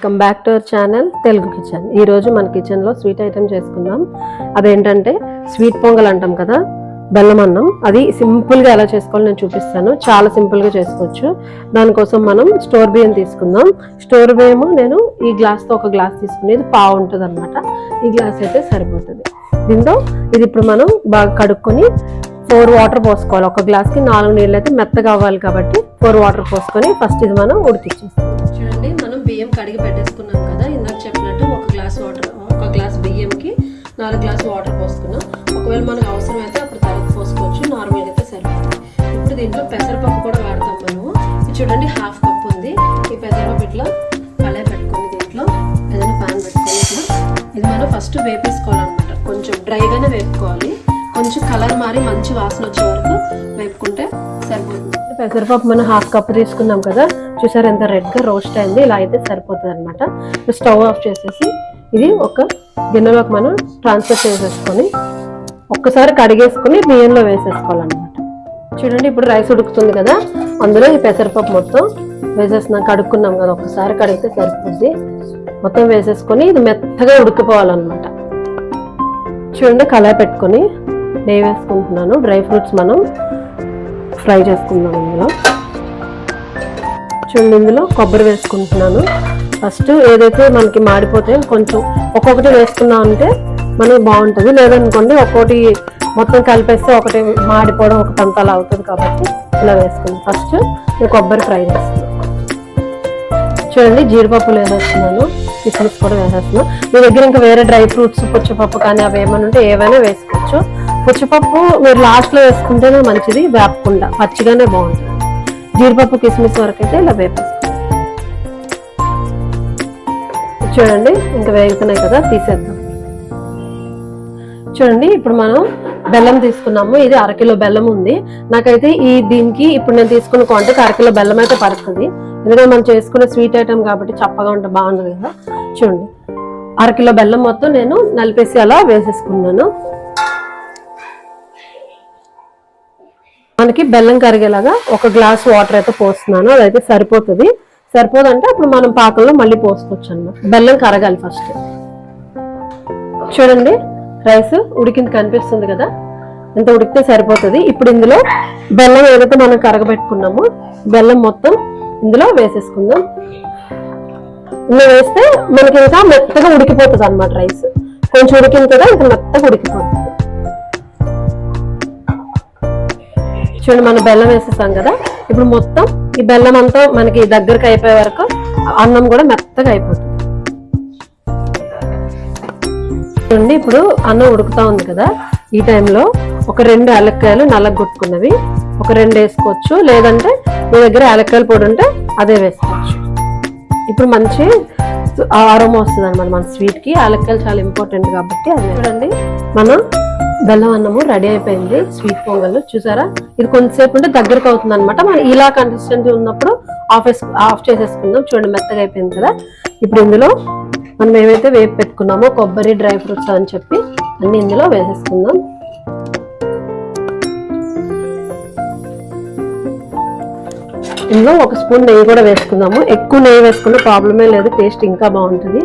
Welcome back to our channel Telugu kitchen. ఈరోజు మన కిచెన్లో స్వీట్ ఐటెం చేసుకుందాం. అదేంటంటే స్వీట్ పొంగల్ అంటాం కదా బెల్లం అన్నం. అది సింపుల్గా ఎలా చేసుకోవాలో నేను చూపిస్తాను. చాలా సింపుల్గా చేసుకోవచ్చు. దానికోసం మనం స్టోర్ బియ్యం తీసుకుందాం. స్టోర్ బియ్యము నేను ఈ గ్లాస్తో ఒక గ్లాస్ తీసుకుని ఇది పావు ఉంటుంది అనమాట ఈ గ్లాస్ అయితే సరిపోతుంది. దీంతో ఇది ఇప్పుడు మనం బాగా కడుక్కొని ఫోర్ వాటర్ పోసుకోవాలి. ఒక గ్లాస్కి నాలుగు నీళ్ళు అయితే మెత్తగా అవ్వాలి కాబట్టి ఫోర్ వాటర్ పోసుకొని ఫస్ట్ ఇది మనం ఉడికిచ్చేస్తాం బియ్యం కడిగి పెట్టేసుకున్నాం కదా ఇందాక చెప్పినట్టు ఒక గ్లాస్ వాటర్ ఒక గ్లాస్ బియ్యంకి నాలుగు గ్లాస్ వాటర్ పోసుకున్నాం. ఒకవేళ మనకు అవసరం అయితే అప్పుడు తరగతి పోసుకోవచ్చు నార్మల్ అయితే సరిపోతుంది. ఇప్పుడు దీంట్లో పెసరపప్పు కూడా వాడతాం మనము. ఇది చూడండి హాఫ్ కప్ ఉంది. ఈ పెసరపప్పు ఇట్లా కళాయి పెట్టుకొని దీంట్లో ఏదైనా ప్యాన్ పెట్టుకొని ఇట్లా ఇది మనం ఫస్ట్ వేపేసుకోవాలన్నమాట. కొంచెం డ్రైగానే వేపుకోవాలి. కొంచెం కలర్ మారి మంచి వాసన వచ్చే వరకు వేపుకుంటే సరిపోతుంది. పెసరపప్పు మనం హాఫ్ కప్ తీసుకున్నాం కదా చూసారు ఎంత రెడ్గా రోస్ట్ అయింది. ఇలా అయితే సరిపోతుంది అనమాట స్టవ్ ఆఫ్ చేసేసి ఇది ఒక గిన్నెలోకి మనం ట్రాన్స్ఫర్ చేసేసుకొని ఒక్కసారి కడిగేసుకొని బియ్యంలో వేసేసుకోవాలన్నమాట. చూడండి ఇప్పుడు రైస్ ఉడుకుతుంది కదా. అందులో ఈ పెసరపప్పు మొత్తం వేసేస్తున్నాం. కడుక్కున్నాం కదా ఒక్కసారి కడిగితే సరిపోద్ది. మొత్తం వేసేసుకొని ఇది మెత్తగా ఉడికిపోవాలన్నమాట. చూడండి కళాయి పెట్టుకొని నెయ్యి వేసుకుంటున్నాను. డ్రై ఫ్రూట్స్ మనం ఫ్రై చేసుకుందాం ఇందులో. చూడండి ఇందులో కొబ్బరి వేసుకుంటున్నాను. ఫస్ట్ ఏదైతే మనకి మాడిపోతే కొంచెం ఒక్కొక్కటి వేసుకున్నాం అంటే మనకి బాగుంటుంది. లేదనుకోండి ఒక్కొక్కటి మొత్తం కలిపేస్తే ఒకటి మాడిపోవడం ఒక తంతలా అవుతుంది కాబట్టి ఇలా వేసుకుందాం. ఫస్ట్ నేను కొబ్బరి ఫ్రై చేస్తున్నాను. చూడండి జీడిపప్పులు వేసేస్తున్నాను. కిస్మిస్ కూడా వేసేస్తున్నాను. మీ దగ్గర ఇంకా వేరే డ్రై ఫ్రూట్స్ పుచ్చపప్పు కానీ అవి ఏమైనా ఉంటే ఏవైనా వేసుకోవచ్చు. పుచ్చపప్పు మీరు లాస్ట్లో వేసుకుంటేనే మంచిది వేపకుండా పచ్చిగానే బాగుంటుంది. జీడిపప్పు కిస్మిస్ వరకు అయితే ఇలా వేపేస్తాం. చూడండి ఇంకా వేగుతున్నాయి కదా తీసేద్దాం. చూడండి ఇప్పుడు మనం బెల్లం తీసుకున్నాము. ఇది అరకిలో బెల్లం ఉంది. నాకైతే ఈ దీనికి ఇప్పుడు నేను తీసుకున్న క్వాంటిటీ అరకిలో బెల్లం అయితే పడుతుంది. ఎందుకంటే మనం చేసుకునే స్వీట్ ఐటమ్ కాబట్టి చప్పగా ఉంటే బాగుంటుంది కదా. చూడండి అరకిలో బెల్లం మొత్తం నేను నలిపేసి అలా వేసేసుకున్నాను. మనకి బెల్లం కరిగేలాగా ఒక గ్లాస్ వాటర్ అయితే పోస్తున్నాను అదైతే సరిపోతుంది. సరిపోదంటే అప్పుడు మనం పాకంలో మళ్ళీ పోసుకోవచ్చు అన్నమాట బెల్లం కరగాలి ఫస్ట్ చూడండి రైస్ ఉడికింది కనిపిస్తుంది కదా? ఎంత ఉడికితే సరిపోతుంది. ఇప్పుడు ఇందులో బెల్లం ఏదైతే మనం కరగబెట్టుకున్నామో బెల్లం మొత్తం ఇందులో వేసేసుకుందాం. ఇందులో వేస్తే మనకి ఇంకా మెత్తగా ఉడికిపోతుంది అనమాట రైస్. కొంచెం ఉడికింది కదా ఇంకా మెత్తగా ఉడికిపోతుంది. చూడండి మనం బెల్లం వేసేసాం కదా? ఇప్పుడు మొత్తం ఈ బెల్లం అంతా మనకి దగ్గరకు అయిపోయే వరకు అన్నం కూడా మెత్తగా అయిపోతుంది. చూడండి ఇప్పుడు అన్నం ఉడుకుతా ఉంది కదా? ఈ టైంలో ఒక రెండు యాలక్కాయలు నల్లగొట్టుకున్నవి ఒక రెండు వేసుకోవచ్చు. లేదంటే మీ దగ్గర యాలక్కాయల పొడి ఉంటే అదే వేసుకోవచ్చు. ఇప్పుడు మంచి ఆరోమ వస్తుంది అనమాట మన స్వీట్కి. యాలక్కాయలు చాలా ఇంపార్టెంట్ కాబట్టి అది చూడండి మనం బెల్లం అన్నము రెడీ అయిపోయింది. స్వీట్ పొంగల్ చూసారా? ఇది కొంతసేపు ఉంటే దగ్గరకు అవుతుంది అనమాట మనం ఇలా కన్సిస్టెన్సీ ఉన్నప్పుడు ఆఫ్ ఆఫ్ చేసేసుకుందాం. చూడండి మెత్తగా అయిపోయింది కదా. ఇప్పుడు ఇందులో మనం ఏవైతే వేపు పెట్టుకున్నామో కొబ్బరి డ్రై ఫ్రూట్స్ అని చెప్పి అన్ని ఇందులో వేసేసుకుందాం. ఇందులో ఒక స్పూన్ నెయ్యి కూడా వేసుకుందాము. ఎక్కువ నెయ్యి వేసుకున్న ప్రాబ్లమే లేదు. టేస్ట్ ఇంకా బాగుంటుంది.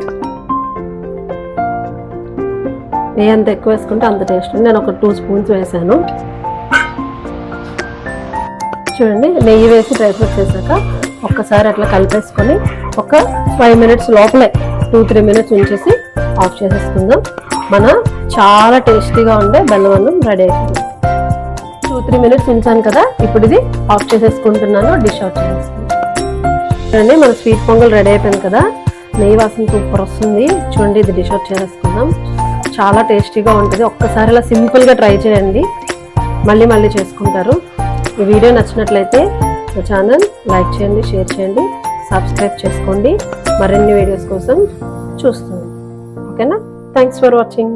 నెయ్యి అంత ఎక్కువ వేసుకుంటే అంత టేస్ట్ ఉంది. నేను ఒక టూ స్పూన్స్ వేసాను. చూడండి నెయ్యి వేసి డ్రై ఫ్రూట్స్ వేసాక ఒక్కసారి అట్లా కలిపేసుకొని ఒక ఫైవ్ మినిట్స్ లోపలే టూ త్రీ మినిట్స్ ఉంచేసి ఆఫ్ చేసేసుకుందాం. మన చాలా టేస్టీగా ఉండే బెల్లం అన్నం రెడీ అయిపోయింది. టూ త్రీ మినిట్స్ ఉంచాను కదా ఇప్పుడు ఇది ఆఫ్ చేసేసుకుంటున్నాను డిష్ అవుట్ చేసేసుకుంటాను చూడండి మన స్వీట్ పొంగల్ రెడీ అయిపోయింది కదా. నెయ్యి వాసన సూపర్ వస్తుంది. చూడండి ఇది డిష్ అవుట్ చేసేసుకుందాం. చాలా టేస్టీగా ఉంటుంది. ఒక్కసారి అలా సింపుల్గా ట్రై చేయండి. మళ్ళీ మళ్ళీ చేసుకుంటారు. ఈ వీడియో నచ్చినట్లయితే మా ఛానల్ లైక్ చేయండి షేర్ చేయండి సబ్స్క్రైబ్ చేసుకోండి. మరిన్ని వీడియోస్ కోసం చూస్తుంది ఓకేనా? Thanks for watching